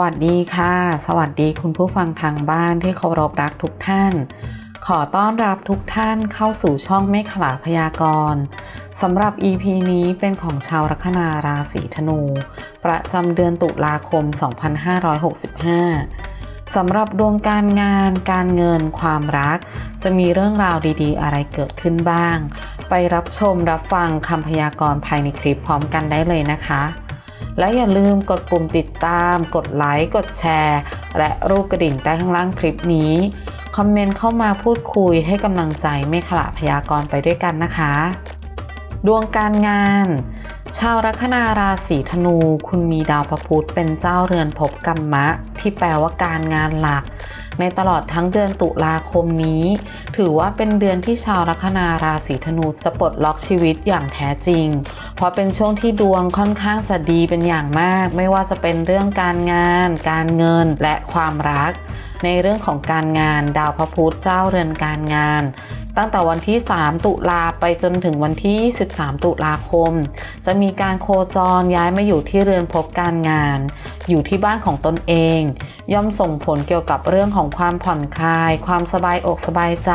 วัสดีค่ะ สวัสดีคุณผู้ฟังทางบ้านที่เคารพรักทุกท่าน ขอต้อนรับทุกท่านเข้าสู่ช่องเมฆขลาพยากรณ์สำหรับ EP นี้เป็นของชาวลัคนาราศีธนู ประจำเดือนตุลาคม 2565 สำหรับดวงการงาน การเงิน ความรัก จะมีเรื่องราวดีๆ อะไรเกิดขึ้นบ้าง ไปรับชมรับฟังคำพยากรณ์ภายในคลิปพร้อมกันได้เลยนะคะ และอย่าลืมกดปุ่มติดตาม กดไลค์ กดแชร์ และรูปกระดิ่งใต้ข้างล่างคลิปนี้ คอมเมนต์เข้ามาพูดคุยให้กำลังใจเมฆขละพยากรณ์ไปด้วยกันนะคะ ดวงการงาน ชาวลัคนาราศีธนู คุณมีดาวพระพุธเป็นเจ้าเรือนภพกรรมะ ที่แปลว่าการงานหลัก ในตลอดทั้งเดือนตุลาคมนี้ ถือว่าเป็นเดือนที่ชาวลัคนาราศีธนูจะปลดล็อกชีวิตอย่างแท้จริง เพราะเป็นช่วงที่ดวงค่อนข้างจะดีเป็นอย่างมาก ไม่ว่าจะเป็นเรื่องการงาน การเงินและความรัก ในเรื่องของการงานดาวพระพุธเจ้าเรือนการงานตั้งแต่วันที่ 3 ตุลาไปจนถึงวันที่23ตุลาคม จะมีการโคจรย้ายมาอยู่ที่เรือนภพการงาน อยู่ที่บ้านของตนเอง ย่อมส่งผลเกี่ยวกับเรื่องของความผ่อนคลาย ความสบายอกสบายใจ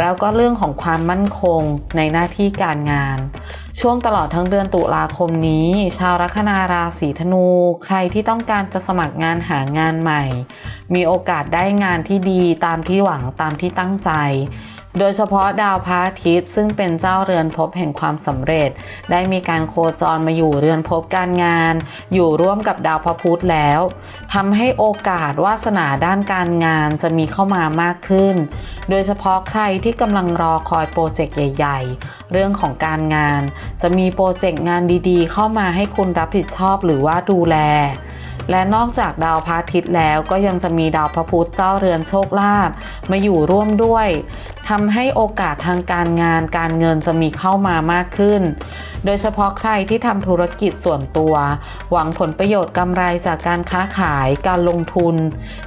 แล้วก็เรื่องของความมั่นคงในหน้าที่การงาน ช่วงตลอดทั้งเดือนตุลาคมนี้ ชาวลัคนาราศีธนู ใครที่ต้องการจะสมัครงานหางานใหม่ มีโอกาสได้งานที่ดีตามที่หวังตามที่ตั้งใจ โดยเฉพาะดาวพระอาทิตย์ซึ่งเป็นเจ้าเรือนภพแห่งความสำเร็จ ได้มีการโคจรมาอยู่เรือนภพการงาน อยู่ร่วมกับดาวพระพุธแล้วทำให้โอกาสวาสนาด้านการงานจะมีเข้ามามากขึ้น โดยเฉพาะใครที่กำลังรอคอยโปรเจกต์ใหญ่ๆ เรื่องของการงาน จะมีโปรเจกต์งานดีๆ เข้ามาให้คุณรับผิดชอบหรือว่าดูแล และนอกจากดาวพระอาทิตย์แล้วก็ยังจะมีดาวพระพุธเจ้าเรือนโชคลาภมาอยู่ร่วมด้วยทำให้โอกาสทางการงานการเงินจะมีเข้ามามากขึ้น โดยเฉพาะใครที่ทำธุรกิจส่วนตัว หวังผลประโยชน์กำไรจากการค้าขายการลงทุน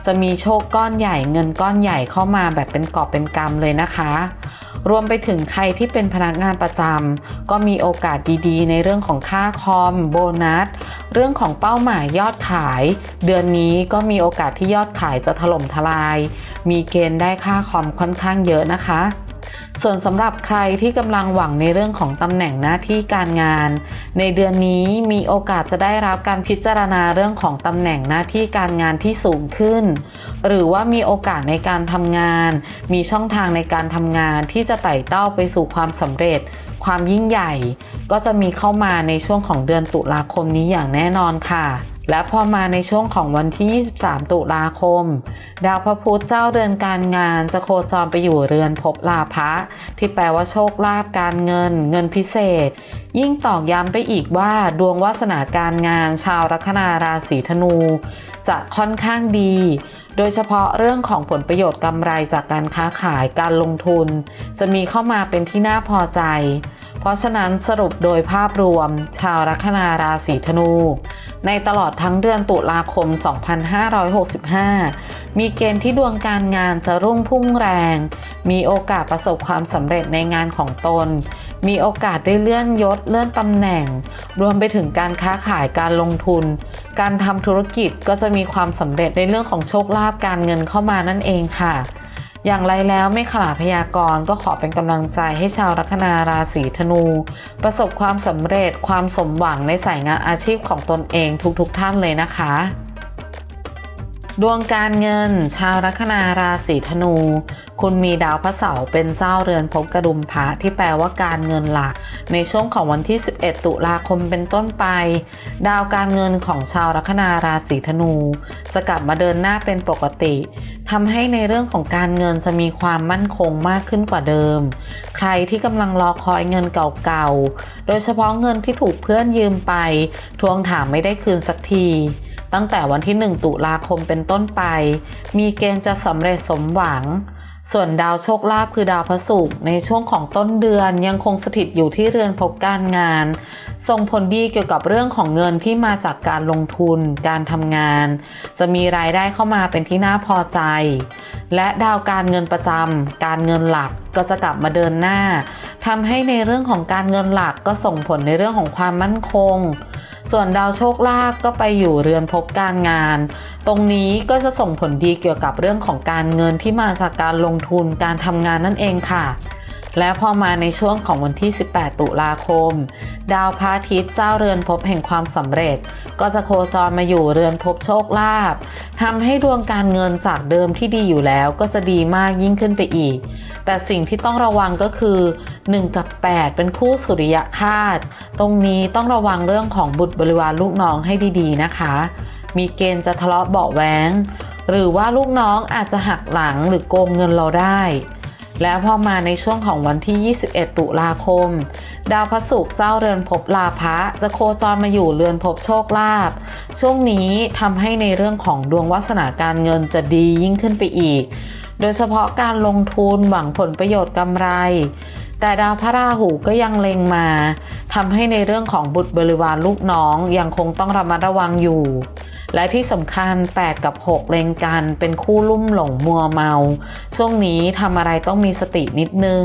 จะมีโชคก้อนใหญ่เงินก้อนใหญ่เข้ามาแบบเป็นกอบเป็นกำเลยนะคะ รวมไปถึงใครที่เป็นพนักงานประจำก็มีโอกาสดีๆ ในเรื่องของค่าคอม โบนัส เรื่องของเป้าหมายยอดขาย เดือนนี้ก็มีโอกาสที่ยอดขายจะถล่มทลาย มีเกณฑ์ได้ค่าคอมค่อนข้างเยอะนะคะ ส่วนสำหรับใครที่กำลังหวังในเรื่องของตำแหน่งหน้าที่การงาน ในเดือนนี้มีโอกาสจะได้รับการพิจารณาเรื่องของตำแหน่งหน้าที่การงานที่สูงขึ้น หรือว่ามีโอกาสในการทำงาน มีช่องทางในการทำงานที่จะไต่เต้าไปสู่ความสำเร็จ ความยิ่งใหญ่ ก็จะมีเข้ามาในช่วงของเดือนตุลาคมนี้อย่างแน่นอนค่ะและพอมาในช่วงของวันที่ 23 ตุลาคม ดาวพระพุธเจ้าเรือนการงานจะโคจรไปอยู่เรือนภพลาภะที่แปลว่าโชคลาภการเงิน เงินพิเศษ ยิ่งตอกย้ำไปอีกว่า ดวงวาสนาการงานชาวลัคนาราศีธนู จะค่อนข้างดี โดยเฉพาะเรื่องของผลประโยชน์กำไรจากการค้าขายการลงทุน จะมีเข้ามาเป็นที่น่าพอใจ เพราะฉะนั้นสรุปโดยภาพรวม ชาวลัคนาราศีธนู ในตลอดทั้งเดือนตุลาคม 2565 มีเกณฑ์ที่ดวงการงานจะรุ่งพุ่งแรง มีโอกาสประสบความสำเร็จในงานของตน มีโอกาสได้เลื่อนยศเลื่อนตำแหน่ง รวมไปถึงการค้าขายการลงทุน การทำธุรกิจก็จะมีความสำเร็จในเรื่องของโชคลาภการเงินเข้ามานั่นเองค่ะ อย่างไรแล้วไม่ขลาดพยากรณ์ก็ขอเป็นกำลังใจให้ชาวลัคนาราศีธนู ประสบความสำเร็จความสมหวังในสายงานอาชีพของตนเองทุกๆทท่านเลยนะคะ ดวงการเงิน ชาวลัคนาราศีธนู คุณมีดาวพระเสาร์เป็นเจ้าเรือนภพกระดุมพระที่แปลว่าการเงินหลัก ในช่วงของวันที่ 11 ตุลาคมเป็นต้นไป ดาวการเงินของชาวลัคนาราศีธนู จะกลับมาเดินหน้าเป็นปกติ ทำให้ในเรื่องของการเงินจะมีความมั่นคงมากขึ้นกว่าเดิม ใครที่กำลังรอคอยเงินเก่าๆ โดยเฉพาะเงินที่ถูกเพื่อนยืมไป ทวงถามไม่ได้คืนสักที ตั้งแต่วันที่ 1 ตุลาคมเป็นต้นไป มีเกณฑ์จะสำเร็จสมหวัง ส่วนดาวโชคลาภคือดาวพระศุกร์ในช่วงของต้นเดือนยังคงสถิตอยู่ที่เรือนภพการงาน ส่งผลดีเกี่ยวกับเรื่องของเงินที่มาจากการลงทุน การทำงาน จะมีรายได้เข้ามาเป็นที่น่าพอใจ และดาวการเงินประจำการเงินหลักก็จะกลับมาเดินหน้าทำให้ในเรื่องของการเงินหลักก็ส่งผลในเรื่องของความมั่นคง ส่วนดาวโชคลาภก็ไปอยู่เรือนพบการงาน ตรงนี้ก็จะส่งผลดีเกี่ยวกับเรื่องของการเงินที่มาจากการลงทุนการทำงานนั่นเองค่ะ และพอมาในช่วงของวันที่ 18 ตุลาคม ดาวพระอาทิตย์เจ้าเรือนภพแห่งความสำเร็จ ก็จะโคจรมาอยู่เรือนภพโชคลาภทำให้ดวงการเงินจากเดิมที่ดีอยู่แล้วก็จะดีมากยิ่งขึ้นไปอีก แต่สิ่งที่ต้องระวังก็คือ 1 กับ 8 เป็นคู่สุริยคาตตรงนี้ต้องระวังเรื่องของบุตรบริวารลูกน้องให้ดีๆนะคะ มีเกณฑ์จะทะเลาะเบาะแว้งหรือว่าลูกน้องอาจจะหักหลังหรือโกงเงินเราได้ แล้วพอมาในช่วงของวันที่ 21 ตุลาคม ดาวพระศุกร์เจ้าเรือนภพลาภะจะโคจรมาอยู่เรือนภพโชคลาภช่วงนี้ทำให้ในเรื่องของดวงวาสนาการเงินจะดียิ่งขึ้นไปอีก โดยเฉพาะการลงทุนหวังผลประโยชน์กำไร แต่ดาวพระราหูก็ยังเล็งมาทำให้ในเรื่องของบุตรบริวารลูกน้องยังคงต้องระมัดระวังอยู่ และที่สำคัญ 8 กับ 6 เล็งกันเป็นคู่ลุ่มหลงมัวเมา ช่วงนี้ทำอะไรต้องมีสตินิดนึง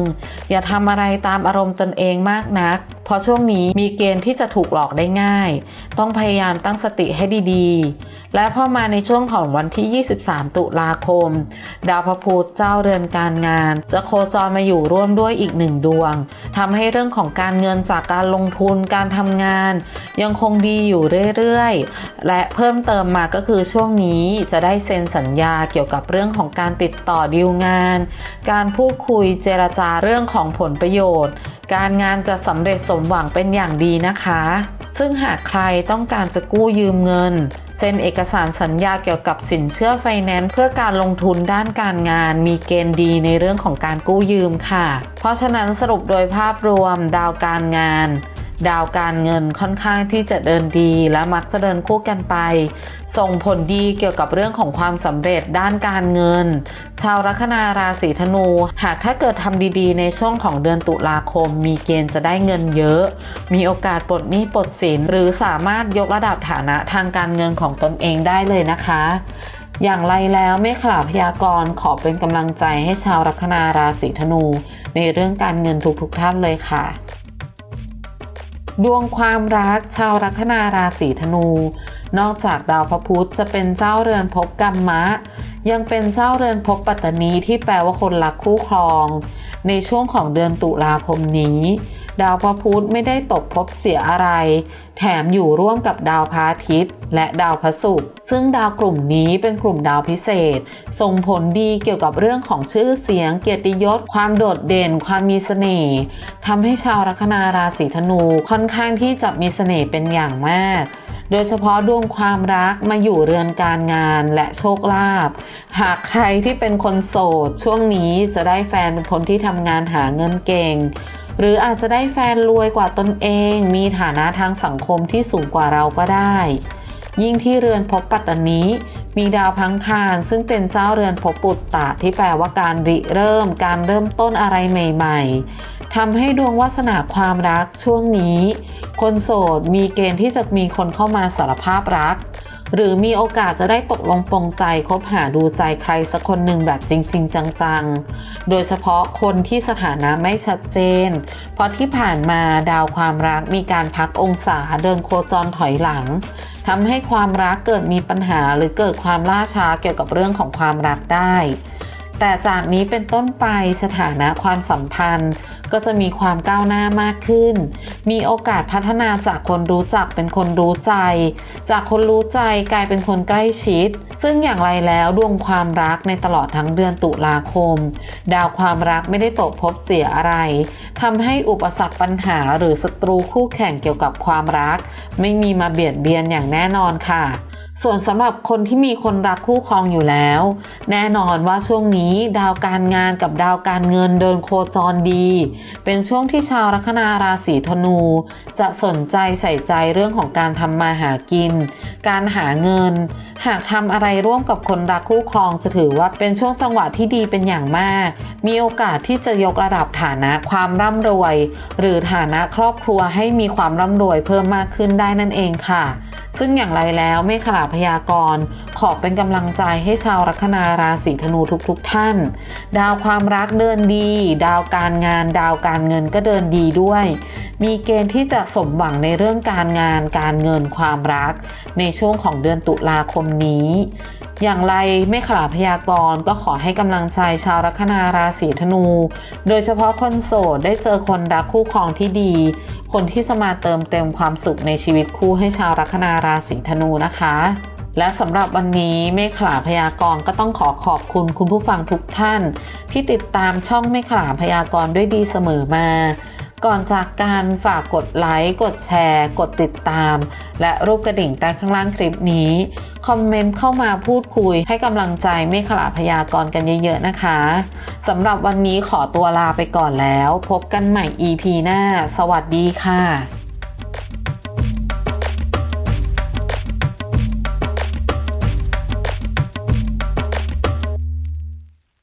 อย่าทำอะไรตามอารมณ์ตนเองมากนัก เพราะช่วงนี้มีเกณฑ์ที่จะถูกหลอกได้ง่าย ต้องพยายามตั้งสติให้ดีๆ และพอมาในช่วงของวันที่ 23 ตุลาคม ดาวพระพุธเจ้าเรือนการงาน จะโคจรมาอยู่ร่วมด้วยอีกหนึ่งดวงทำให้เรื่องของการเงินจากการลงทุนการทำงาน ยังคงดีอยู่เรื่อยๆ และเพิ่มเติมมาก็คือช่วงนี้จะได้เซ็นสัญญาเกี่ยวกับเรื่องของการติดต่อดีลงาน การพูดคุยเจรจาเรื่องของผลประโยชน์ การงานจะสำเร็จสมหวังเป็นอย่างดีนะคะ ซึ่งหากใครต้องการจะกู้ยืมเงิน เซ็นเอกสารสัญญาเกี่ยวกับสินเชื่อไฟแนนซ์เพื่อการลงทุนด้านการงาน มีเกณฑ์ดีในเรื่องของการกู้ยืมค่ะ เพราะฉะนั้นสรุปโดยภาพรวมดาวการงาน ดาวการเงินค่อนข้างที่จะเดินดีและมักจะเดินคู่กันไป ส่งผลดีเกี่ยวกับเรื่องของความสำเร็จด้านการเงิน ชาวลัคนาราศีธนู หากถ้าเกิดทำดีๆ ในช่วงของเดือนตุลาคม มีเกณฑ์จะได้เงินเยอะ มีโอกาสปลดหนี้ปลดสินหรือสามารถยกระดับฐานะทางการเงินของตนเองได้เลยนะคะ อย่างไรแล้วเมฆลาพยากรณ์ขอเป็นกำลังใจให้ชาวลัคนาราศีธนู ในเรื่องการเงินทุกๆท่านเลยค่ะ ดวงความรักชาวลัคนาราศีธนู นอกจากดาวพระพุธจะเป็นเจ้าเรือนภพกรรมะ ยังเป็นเจ้าเรือนภพปัตตานีที่แปลว่าคนรักคู่ครอง ในช่วงของเดือนตุลาคมนี้ ดาวพระพุธไม่ได้ตกภพเสียอะไร แถมอยู่ร่วมกับดาวพระอาทิตย์ และดาวพระศุกร์ซึ่งดาวกลุ่มนี้เป็นกลุ่มดาวพิเศษ ส่งผลดีเกี่ยวกับเรื่องของชื่อเสียง เกียรติยศ ความโดดเด่น ความมีเสน่ห์ทำให้ชาวลัคนาราศีธนูค่อนข้างที่จะมีเสน่ห์เป็นอย่างมากโดยเฉพาะดวงความรักมาอยู่เรือนการงานและโชคลาภ หากใครที่เป็นคนโสดช่วงนี้จะได้แฟนเป็นคนที่ทำงานหาเงินเก่ง หรืออาจจะได้แฟนรวยกว่าตนเอง มีฐานะทางสังคมที่สูงกว่าเราก็ได้ ยิ่งที่เรือนภพปัตตานีมีดาวพังคารซึ่งเป็นเจ้าเรือนภพปุตตะที่แปลว่าการริเริ่ม การเริ่มต้นอะไรใหม่ ๆทำให้ดวงวาสนาความรักช่วงนี้ คนโสดมีเกณฑ์ที่จะมีคนเข้ามาสารภาพรัก หรือมีโอกาสจะได้ตกลงปลงใจคบหาดูใจใครสักคนหนึ่งแบบจริง ๆ จังๆ โดยเฉพาะคนที่สถานะไม่ชัดเจน เพราะที่ผ่านมาดาวความรักมีการพักองศาเดินโคจรถอยหลังทำให้ความรักเกิดมีปัญหาหรือเกิดความล่าช้าเกี่ยวกับเรื่องของความรักได้ แต่จากนี้เป็นต้นไปสถานะความสัมพันธ์ ก็จะมีความก้าวหน้ามากขึ้น มีโอกาสพัฒนาจากคนรู้จักเป็นคนรู้ใจ จากคนรู้ใจกลายเป็นคนใกล้ชิด ซึ่งอย่างไรแล้วดวงความรักในตลอดทั้งเดือนตุลาคม ดาวความรักไม่ได้ตกภพเสียอะไรทำให้อุปสรรคปัญหาหรือศัตรูคู่แข่งเกี่ยวกับความรัก ไม่มีมาเบียดเบียนอย่างแน่นอนค่ะ ส่วนสำหรับคนที่มีคนรักคู่ครองอยู่แล้ว แน่นอนว่าช่วงนี้ดาวการงานกับดาวการเงินเดินโคจรดี เป็นช่วงที่ชาวลัคนาราศีธนู จะสนใจใส่ใจเรื่องของการทำมาหากิน การหาเงิน หากทำอะไรร่วมกับคนรักคู่ครองจะถือว่าเป็นช่วงจังหวะที่ดีเป็นอย่างมาก มีโอกาสที่จะยกระดับฐานะความร่ำรวย หรือฐานะครอบครัวให้มีความร่ำรวยเพิ่มมากขึ้นได้นั่นเองค่ะ ซึ่งอย่างไรแล้วเมฆขลาพยากรณ์ขอเป็นกำลังใจให้ชาวลัคนาราศีธนูทุกๆทท่าน ดาวความรักเดินดี ดาวการงาน ดาวการเงินก็เดินดีด้วย มีเกณฑ์ที่จะสมหวังในเรื่องการงาน การเงินความรัก ในช่วงของเดือนตุลาคมนี้ อย่างไรไม่ขลาพยากรณ์ก็ขอให้กำลังใจชาวลัคนาราศีธนู โดยเฉพาะคนโสดได้เจอคนรักคู่ครองที่ดี คนที่จะมาเติมเต็มความสุขในชีวิตคู่ให้ชาวลัคนาราศีธนูนะคะและสำหรับวันนี้เมฆขลาพยากรณ์ก็ต้องขอขอบคุณคุณผู้ฟังทุกท่าน ที่ติดตามช่องเมฆขลาพยากรณ์ด้วยดีเสมอมา ก่อนจากการฝากกดไลค์ กดแชร์ กดติดตาม และรูปกระดิ่งใต้ข้างล่างคลิปนี้ คอมเมนต์เข้ามาพูดคุยให้กำลังใจเมฆขลาพยากรกันเยอะๆนะคะสำหรับวันนี้ขอตัวลาไปก่อนแล้ว พบกันใหม่ EP หน้า สวัสดีค่ะ